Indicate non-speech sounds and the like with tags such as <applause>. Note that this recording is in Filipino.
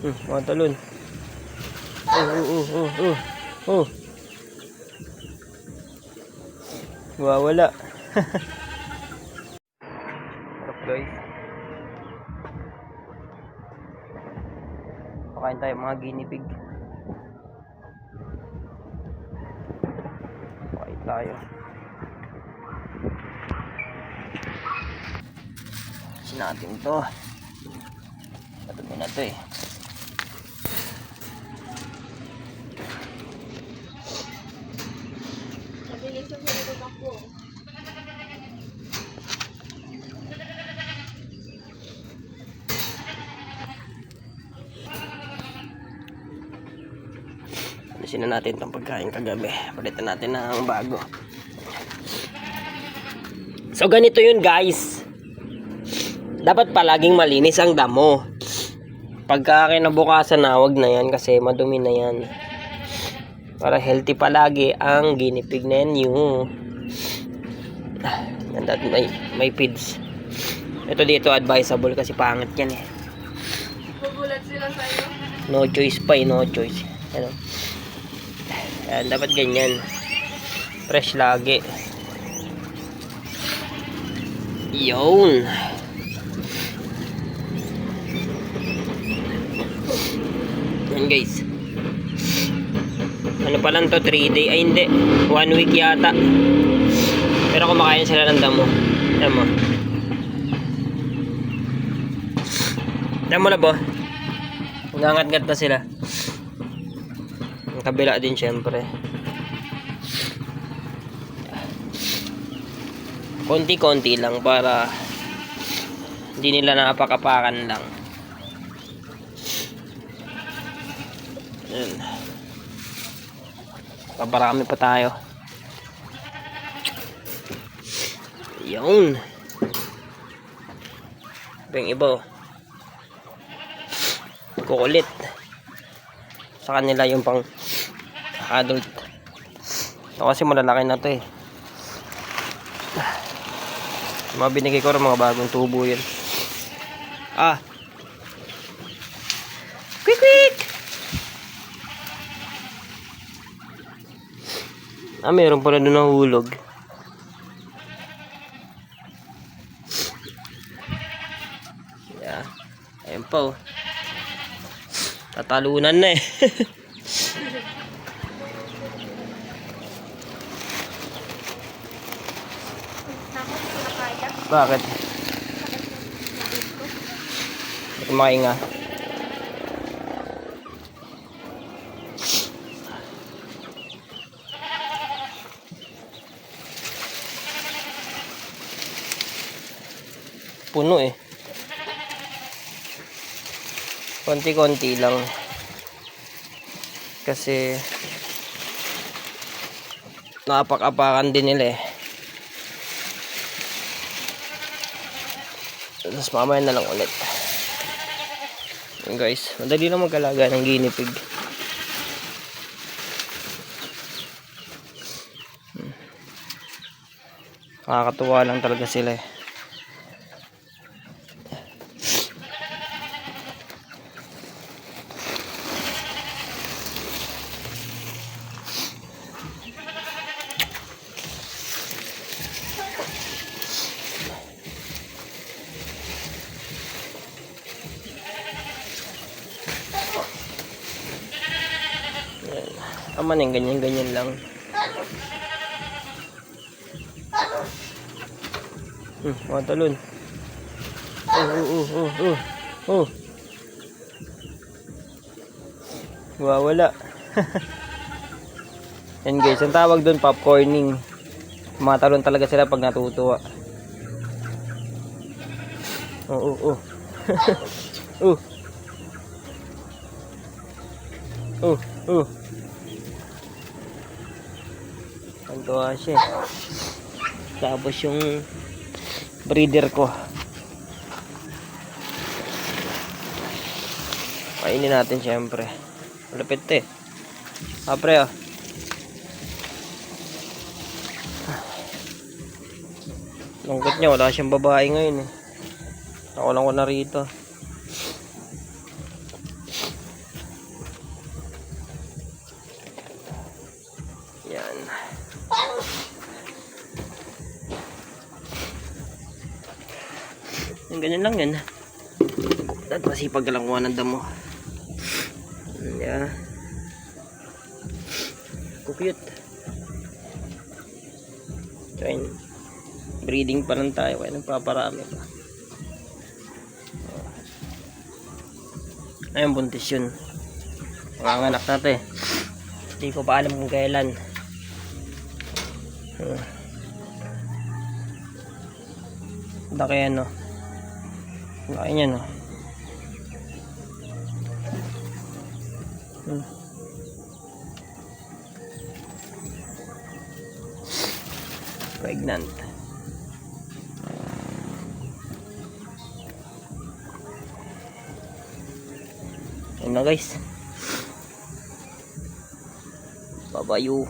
Hmm, mga talon. Oh, oh, oh, oh, oh. Oh. Wawala. <laughs> Sarap guys. Pakain tayo mga guinea. Pakain tayo. Kasi natin to. Madumi na to eh. Alisin na natin itong pagkain kagabi. Palitan natin ng bago. So ganito yun guys. Dapat palaging malinis ang damo. Pagka kinabukasan na, wag na yan kasi madumi na yan. Para healthy palagi ang ginipig ninyo. And that may, may feeds. Ito dito advisable kasi pangit yan eh. Gugulat sila sa'yo. No choice pa eh, no choice. Ano? Ayan, dapat ganyan. Fresh lagi. Yun. Yan guys. Ano pa lang to, 3 day, ay hindi, 1 week yata. Pero kumakain sila ng damo. Ayan mo. Ayan mo na ba? Nangangat-ngat na sila. Kabila din syempre. Konti-konti lang para hindi nila napakapakan lang. Ayan. Paparami pa tayo. Yun. Ito yung iba oh. Kukulit. Sa kanila yung pang adult. Ito kasi malalaki na to eh. Mga binigay ko rin mga bagong tubo yun. Ah! Quick quick! Ah, meron pala doon nahulog. Yeah. Ayun oh. Tatalunan na eh. Bakit? Bakit makainga? Puno eh. Konti-konti lang. Kasi napak-apakan din nila eh. Tapos mamaya na lang ulit. Guys, madali lang mag-alaga ng guinea pig. Hmm. Nakakatuwa lang talaga sila eh. Na yung ganyan-ganyan lang. Hmm, mga talon. Oh, oh, oh, oh, oh, oh. Wawala. <laughs> Yan guys, ang tawag doon popcorning. Matalon talaga sila pag natutuwa. Oh, oh, oh. <laughs> oh. Oh, oh. Tuwa siya. eh. Tapos yung breeder ko. Kainin natin syempre. Malapit to eh. Ah, pre oh. Lungkot niya, wala siyang babae ngayon eh. Ako lang ko na rito. Ganyan lang yan. At masipag lang kuha ng damo. Yeah. Cute. Try breeding pa lang tayo kaya nagpaparami pa. Ayun, buntis yun. Mga anak natin. Hindi ko pa alam kung kailan. Hmm. Laki ano. Laki niya no. Hmm. Pregnant. Ayun na guys. Babayo.